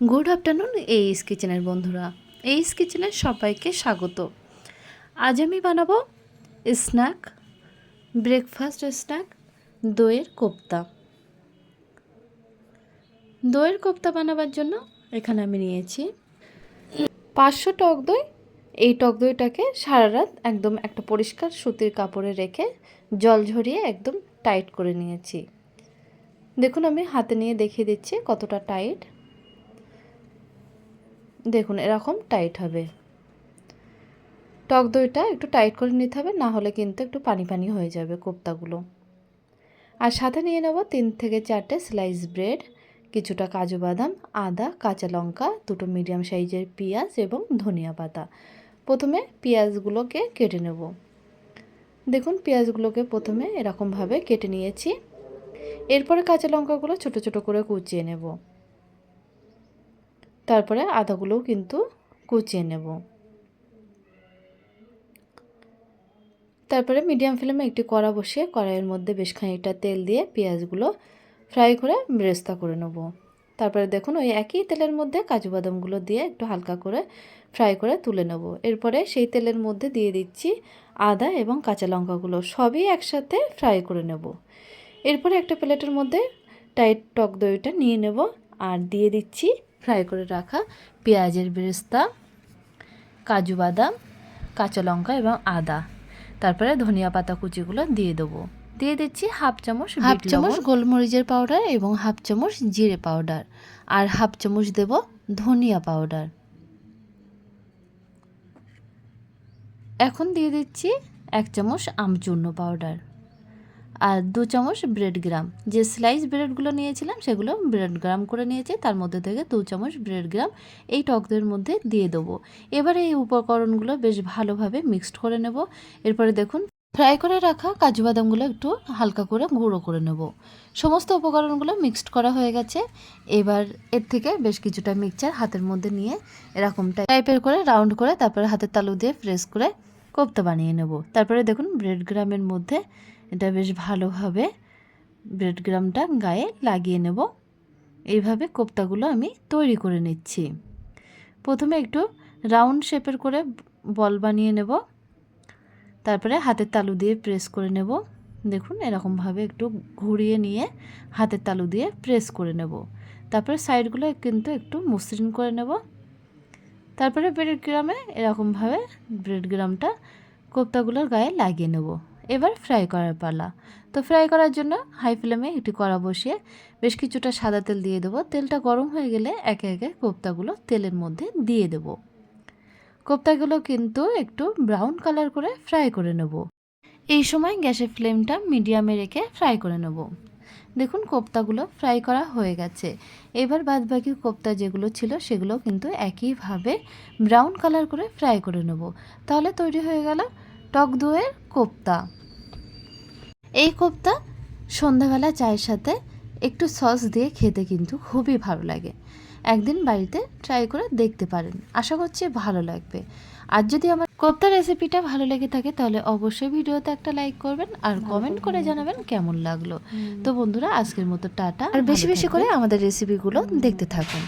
Good afternoon এইস কিচেনের বন্ধুরা। এইস কিচেনের সবাইকে স্বাগত। আজ আমি বানাবো স্ন্যাক, ব্রেকফাস্ট স্ন্যাক, দইয়ের কোপ্তা। দইয়ের কোপ্তা বানাবার জন্য এখানে আমি নিয়েছি পাঁচশো টক দই। এই টক দইটাকে সারা রাত একদম একটা পরিষ্কার সুতির কাপড়ে রেখে জল ঝরিয়ে একদম টাইট করে নিয়েছি। দেখুন, আমি হাতে নিয়ে দেখিয়ে দিচ্ছি কতটা টাইট। দেখুন, এরকম টাইট হবে। টক দইটা একটু টাইট করে নিতে হবে, না হলে কিন্তু একটু পানি পানি হয়ে যাবে কোপ্তাগুলো। আর সাথে নিয়ে নেব তিন থেকে চারটে স্লাইস ব্রেড কিছুটা কাজু বাদাম, আদা, কাঁচা লঙ্কা, দুটো মিডিয়াম সাইজের পেঁয়াজ এবং ধনিয়া পাতা। প্রথমে পেঁয়াজগুলোকে কেটে নেব। দেখুন, পেঁয়াজগুলোকে প্রথমে এরকমভাবে কেটে নিয়েছি। এরপরে কাঁচা লঙ্কাগুলো ছোটো ছোটো করে কুচিয়ে নেব। তারপরে আদাগুলোও কিন্তু কুচিয়ে নেব। তারপরে মিডিয়াম ফ্লেমে একটি কড়া বসিয়ে কড়াইয়ের মধ্যে বেশ খানিকটা তেল দিয়ে পেঁয়াজগুলো ফ্রাই করে ব্রেস্তা করে নেব। তারপরে দেখুন ওই একই তেলের মধ্যে কাজু বাদামগুলো দিয়ে একটু হালকা করে ফ্রাই করে তুলে নেব। এরপরে সেই তেলের মধ্যে দিয়ে দিচ্ছি আদা এবং কাঁচা লঙ্কাগুলো সবই একসাথে ফ্রাই করে নেব। এরপরে একটা প্লেটের মধ্যে টাইট টক দইটা নিয়ে নেব আর দিয়ে দিচ্ছি ফ্রাই করে রাখা পেঁয়াজের বেরেস্তা কাজু বাদাম কাঁচা লঙ্কা এবং আদা। তারপরে ধনিয়া পাতা কুচিগুলো দিয়ে দেবো। দিয়ে দিচ্ছি হাফ চামচ হাফ চামচ গোলমরিচের পাউডার এবং হাফ চামচ জিরে পাউডার। আর হাফ চামচ দেব ধনিয়া পাউডার। এখন দিয়ে দিচ্ছি এক চামচ আমচূর্ণ পাউডার। আর দু চামচ ব্রেড গ্রাম। যে স্লাইস ব্রেডগুলো নিয়েছিলাম, সেগুলো ব্রেড গ্রাম করে নিয়েছি। তার মধ্যে থেকে দু চামচ ব্রেড গ্রাম এই টকদের মধ্যে দিয়ে দেবো। এবারে এই উপকরণগুলো বেশ ভালোভাবে মিক্সড করে নেব। এরপরে দেখুন ফ্রাই করে রাখা কাজু বাদামগুলো একটু হালকা করে গুঁড়ো করে নেব। সমস্ত উপকরণগুলো মিক্সড করা হয়ে গেছে। এবার এর থেকে বেশ কিছুটা মিক্সচার হাতের মধ্যে নিয়ে এরকম টাইপের করে রাউন্ড করে তারপরে হাতের তালু দিয়ে প্রেস করে কোপ্তা বানিয়ে নেব। তারপরে দেখুন, ব্রেড গ্রামের মধ্যে এটা বেশ ভালোভাবে ব্রেড গ্রামটা গায়ে লাগিয়ে নেব। এইভাবে কোপ্তাগুলো আমি তৈরি করে নিচ্ছি। প্রথমে একটু রাউন্ড শেপের করে বল বানিয়ে নেব। তারপরে হাতের তালু দিয়ে প্রেস করে নেব। দেখুন, এরকমভাবে একটু ঘুরিয়ে নিয়ে হাতের তালু দিয়ে প্রেস করে নেব। তারপরে সাইডগুলো কিন্তু একটু মসৃণ করে নেব। তারপরে ব্রেড গ্রামে এরকমভাবে ব্রেড গ্রামটা কোপ্তাগুলোর গায়ে লাগিয়ে নেব। এবার ফ্রাই করার পালা। তো ফ্রাই করার জন্য হাই ফ্লেমে একটি কড়া বসিয়ে বেশ কিছুটা সাদা তেল দিয়ে দেবো। তেলটা গরম হয়ে গেলে একে একে কোপ্তাগুলো তেলের মধ্যে দিয়ে দেব। কোপ্তাগুলো কিন্তু একটু ব্রাউন কালার করে ফ্রাই করে নেব। এই সময় গ্যাসের ফ্লেমটা মিডিয়ামে রেখে ফ্রাই করে নেব। দেখুন কোপ্তাগুলো ফ্রাই করা হয়ে গেছে। এবার বাদ বাকি কোপ্তা যেগুলো ছিল সেগুলো কিন্তু একইভাবে ব্রাউন কালার করে ফ্রাই করে নেব। তাহলে তৈরি হয়ে গেল টক দইয়ের কোপ্তা। এই কোপ্তা সন্ধ্যাবেলা চায়ের সাথে একটু সস দিয়ে খেতে কিন্তু খুবই ভালো লাগে। একদিন বাড়িতে ট্রাই করে দেখতে পারেন। আশা করছি ভালো লাগবে। আর যদি আমার কোপ্তা রেসিপিটা ভালো লেগে থাকে তাহলে অবশ্যই ভিডিওতে একটা লাইক করবেন আর কমেন্ট করে জানাবেন কেমন লাগল। তো বন্ধুরা আজকের মতো টাটা। আর বেশি বেশি করে আমাদের রেসিপিগুলো দেখতে থাকুন।